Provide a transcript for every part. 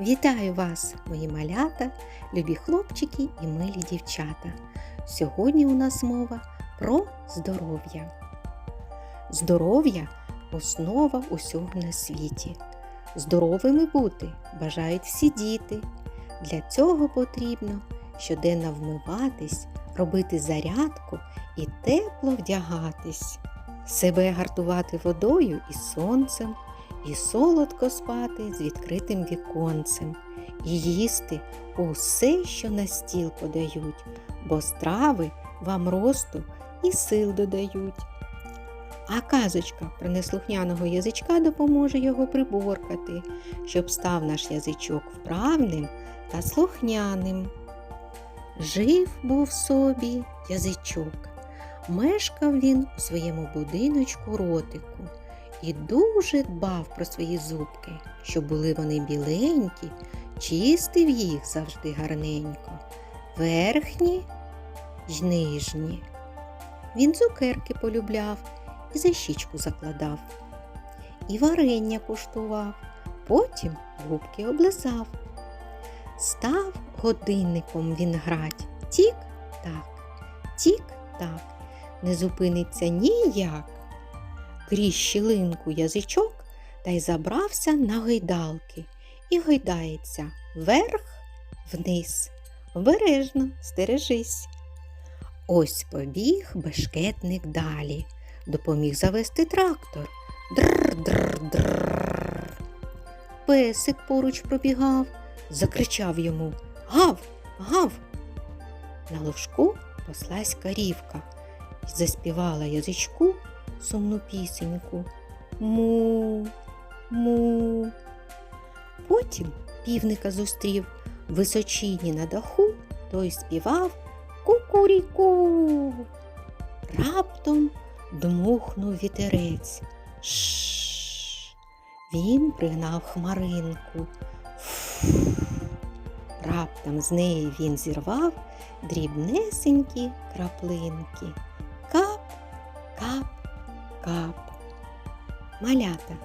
Вітаю вас, мої малята, любі хлопчики і милі дівчата. Сьогодні у нас мова про здоров'я. Здоров'я основа усього на світі. Здоровими бути бажають всі діти. Для цього потрібно щоденно вмиватись, робити зарядку і тепло вдягатись, себе гартувати водою і сонцем, і солодко спати з відкритим віконцем, і їсти усе, що на стіл подають, бо страви вам росту і сил додають. А казочка про неслухняного язичка допоможе його приборкати, щоб став наш язичок вправним та слухняним. Жив був собі язичок. Мешкав він у своєму будиночку ротику і дуже дбав про свої зубки, щоб були вони біленькі, чистив їх завжди гарненько, верхні й нижні. Він цукерки полюбляв і за щічку закладав, і варення куштував, потім губки облизав. Став годинником він грать, тік-так, тік-так, не зупиниться ніяк. Крізь щілинку язичок та й забрався на гойдалки і гойдається вверх, вниз. Обережно стережись. Ось побіг бешкетник далі, допоміг завести трактор. Др-др-др. Песик поруч пробігав, закричав йому Гав, гав. На ложку послась корівка і заспівала язичку сумну пісеньку. Му, му. Потім півника зустрів височині на даху, той співав кукуріку. Раптом дмухнув вітерець. Шш. Він пригнав хмаринку. Раптом з неї він зірвав дрібнесенькі краплинки. Кап. Малята,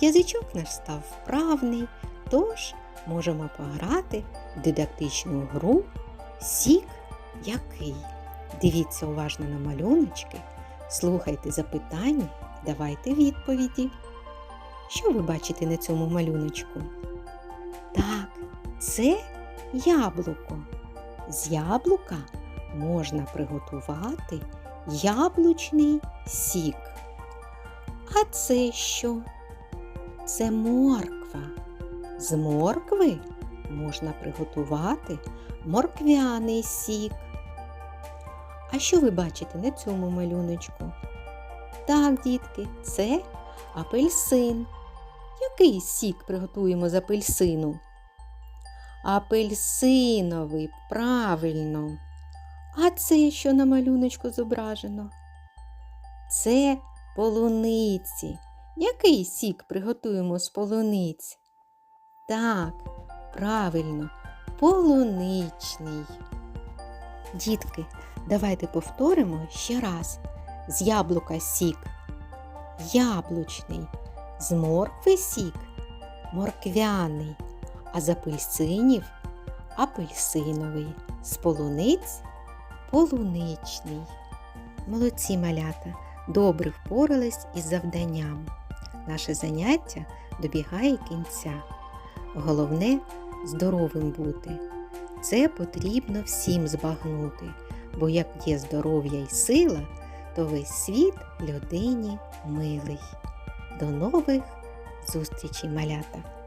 язичок наш став вправний, тож можемо пограти в дидактичну гру Сік який. Дивіться уважно на малюночки, слухайте запитання, давайте відповіді. Що ви бачите на цьому малюночку? Так, це яблуко. З яблука можна приготувати яблучний сік. А це що? Це морква. З моркви можна приготувати морквяний сік. А що ви бачите на цьому малюночку? Так, дітки, це апельсин. Який сік приготуємо з апельсину? Апельсиновий, правильно. А це що на малюночку зображено? Це полуниці. Який сік приготуємо з полуниць? Так, правильно, полуничний. Дітки, давайте повторимо ще раз. З яблука сік, яблучний, з моркви сік, морквяний, а з апельсинів апельсиновий, з полуниць полуничний. Молодці малята, добре впорались із завданням. Наше заняття добігає кінця. Головне здоровим бути. Це потрібно всім збагнути, бо як є здоров'я й сила, то весь світ людині милий. До нових зустрічей, малята!